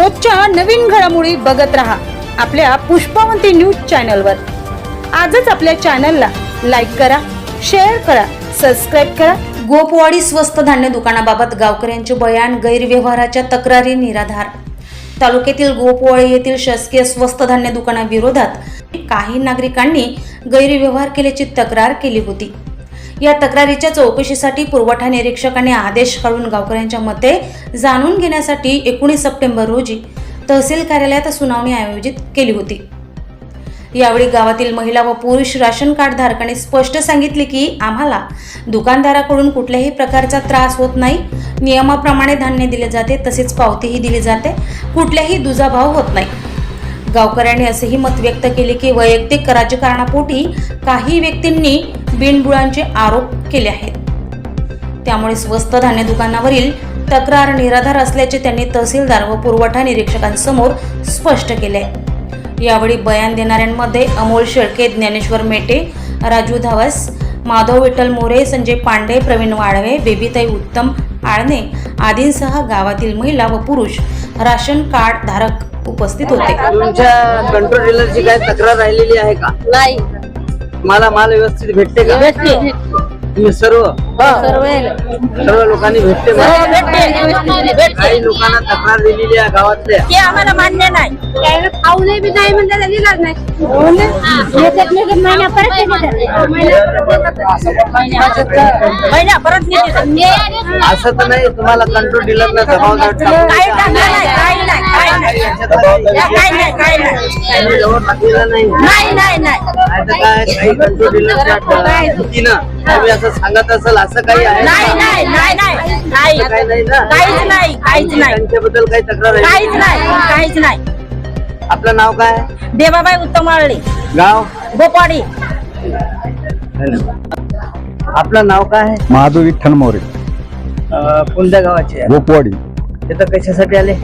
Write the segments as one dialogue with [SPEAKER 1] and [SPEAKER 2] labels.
[SPEAKER 1] रोजच्या नवीन घडामोडी बघत रहा आपल्या पुष्पावंती न्यूज चॅनलवर. आजच आपल्या चॅनलला लाईक करा शेअर करा सबस्क्राईब करा. गोपवाडी स्वस्त धान्य दुकानाबाबत गावकऱ्यांचे बयान गैरव्यवहाराच्या तक्रारी निराधार. तालुक्यातील गोपवाडी येथील शासकीय स्वस्त धान्य दुकानाविरोधात काही नागरिकांनी गैरव्यवहार केल्याची तक्रार केली होती. या तक्रारीच्या चौकशीसाठी पुरवठा निरीक्षकाने आदेश काढून गावकऱ्यांच्या मते जाणून घेण्यासाठी एकोणीस सप्टेंबर रोजी तहसील कार्यालयात सुनावणी आयोजित केली होती. यावेळी गावातील महिला व पुरुष राशन कार्ड धारकांनी स्पष्ट सांगितले की आम्हाला दुकानदाराकडून कुठल्याही प्रकारचा त्रास होत नाही. नियमाप्रमाणे धान्य दिले जाते तसेच पावतीही दिली जाते. कुठल्याही दुजाभाव होत नाही. गावकऱ्यांनी असेही मत व्यक्त केले की वैयक्तिक राजकारणापोटी काही व्यक्तींनी बिनबुडांचे आरोप केले आहेत. त्यामुळे स्वस्त धान्य दुकानावरील तक्रार निराधार असल्याचे त्यांनी तहसीलदार व पुरवठा निरीक्षकांसमोर स्पष्ट केले. यावेळी बयान देणाऱ्यांमध्ये अमोल शेळके ज्ञानेश्वर मेटे राजू धावस माधव विठ्ठल मोरे संजय पांडे प्रवीण वाळवे बेबीताई उत्तम आळणे आदींसह गावातील महिला व पुरुष राशन कार्ड धारक उपस्थित होते.
[SPEAKER 2] तुमच्या कंट्रोल डीलरची काय तक्रार राहिलेली आहे का?
[SPEAKER 3] नाही.
[SPEAKER 2] तुम्हाला माल व्यवस्थित भेटते का?
[SPEAKER 3] भेटते
[SPEAKER 2] तुम्ही सर्व?
[SPEAKER 3] सर्व
[SPEAKER 2] सर्व लोकांनी भेटते का? काही लोकांना तक्रार दिलेली आहे गावातल्या.
[SPEAKER 3] ते आम्हाला मान्य नाही.
[SPEAKER 4] खाऊनही बी नाही म्हणजे दिलाच नाही. येतात नाही महिना परत
[SPEAKER 3] महिना. परत नेते
[SPEAKER 2] असं तर नाही तुम्हाला कंट्रोल डीलरला जबाबदार
[SPEAKER 3] काही टाकलं नाही. नाही
[SPEAKER 2] तुम्ही असं सांगत असेल असं काही आहे
[SPEAKER 3] नाही? नाही. नाही काहीच नाही काहीच नाही
[SPEAKER 2] त्यांच्याबद्दल काही तक्रार आहे
[SPEAKER 3] काहीच नाही काहीच नाही
[SPEAKER 2] आपलं नाव काय?
[SPEAKER 3] देवाबाई उत्तम आळले
[SPEAKER 2] गाव
[SPEAKER 3] गोपाडी
[SPEAKER 2] आपलं नाव काय? आहे
[SPEAKER 5] महादेव विठ्ठल मोरे
[SPEAKER 2] कोणत्या गावाचे?
[SPEAKER 5] गोपवाडी
[SPEAKER 2] तिथं कशासाठी आले?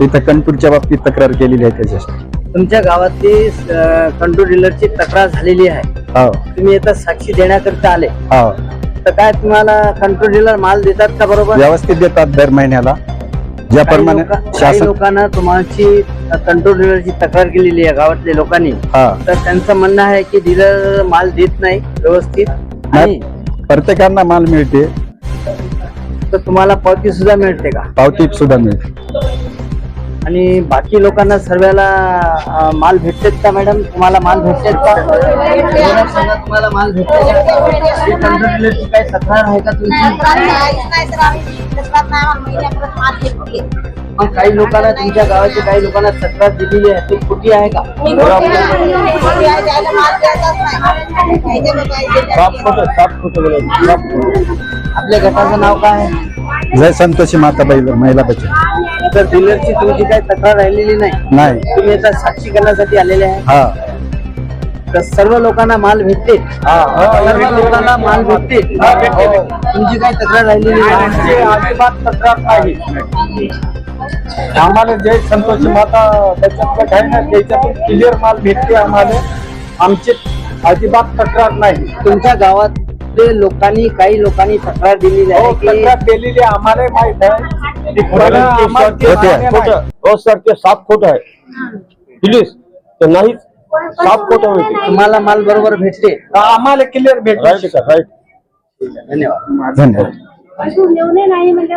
[SPEAKER 5] तिथं कंटूरच्या बाबतीत तक्रार केलेली आहे त्याच्यासाठी
[SPEAKER 2] तुमच्या गावातली कंट्रोल डीलरची तक्रार झालेली आहे.
[SPEAKER 5] हो.
[SPEAKER 2] तुम्ही इथं साक्षी देण्याकरिता आले.
[SPEAKER 5] हो.
[SPEAKER 2] तर काय तुम्हाला कंट्रोल डीलर माल देतात का बरोबर?
[SPEAKER 5] व्यवस्थित देतात दर महिन्याला.
[SPEAKER 2] काही
[SPEAKER 5] ज्याप्रमाणे
[SPEAKER 2] लोका- काही
[SPEAKER 5] शासन
[SPEAKER 2] लोकांना तुमची कंट्रोल डीलरची तक्रार केलेली आहे गावातल्या लोकांनी.
[SPEAKER 5] हा.
[SPEAKER 2] तर त्यांचं म्हणणं आहे की डीलर माल देत नाही व्यवस्थित. आणि
[SPEAKER 5] प्रत्येकांना माल मिळते.
[SPEAKER 2] तर तुम्हाला पावती सुद्धा मिळते का?
[SPEAKER 5] पावती सुद्धा मिळते.
[SPEAKER 2] आणि बाकी लोकांना सर्वांना अं, माल भेटतेत का मॅडम? तुम्हाला माल भेटतेत का? तुम्हाला माल भेटते काही तक्रार आहे का तुमची? मग काही लोकांना तुमच्या गावाच्या काही लोकांना तक्रार दिलेली आहे ती खोटी आहे का? आपल्या गटाचं नाव काय आहे?
[SPEAKER 5] जय संतोषी माताबाई महिला बचत.
[SPEAKER 2] तर डीलरची तुमची काही तक्रार राहिलेली नाही.
[SPEAKER 5] नाही.
[SPEAKER 2] तुम्ही आता साक्षी करण्यासाठी आलेले आहे.
[SPEAKER 5] हा.
[SPEAKER 2] तर सर्व लोकांना माल भेटते. सर्व लोकांना माल भेटते. तुमची काही तक्रार राहिलेली नाही.
[SPEAKER 5] अजिबात तक्रार नाही. आम्हाला जय संतोषी माता बचत गट आहे ना त्याच्यातून क्लिअर माल भेटते आम्हाला. आमची अजिबात तक्रार नाही.
[SPEAKER 2] तुमच्या गावातले लोकांनी काही लोकांनी तक्रार दिलेली
[SPEAKER 5] हो
[SPEAKER 2] आहे की
[SPEAKER 5] तक्रार केलेली आम्हाला माहीत आहे. नाही.
[SPEAKER 6] हो सर ते सात खोट आहे. प्लीज ते नाहीच. सात खोट होते
[SPEAKER 2] तुम्हाला माल बरोबर भेटते.
[SPEAKER 5] आम्हाला क्लिअर भेटू
[SPEAKER 6] राईट सर राईट
[SPEAKER 2] धन्यवाद.
[SPEAKER 5] धन्यवाद.
[SPEAKER 4] नाही म्हणजे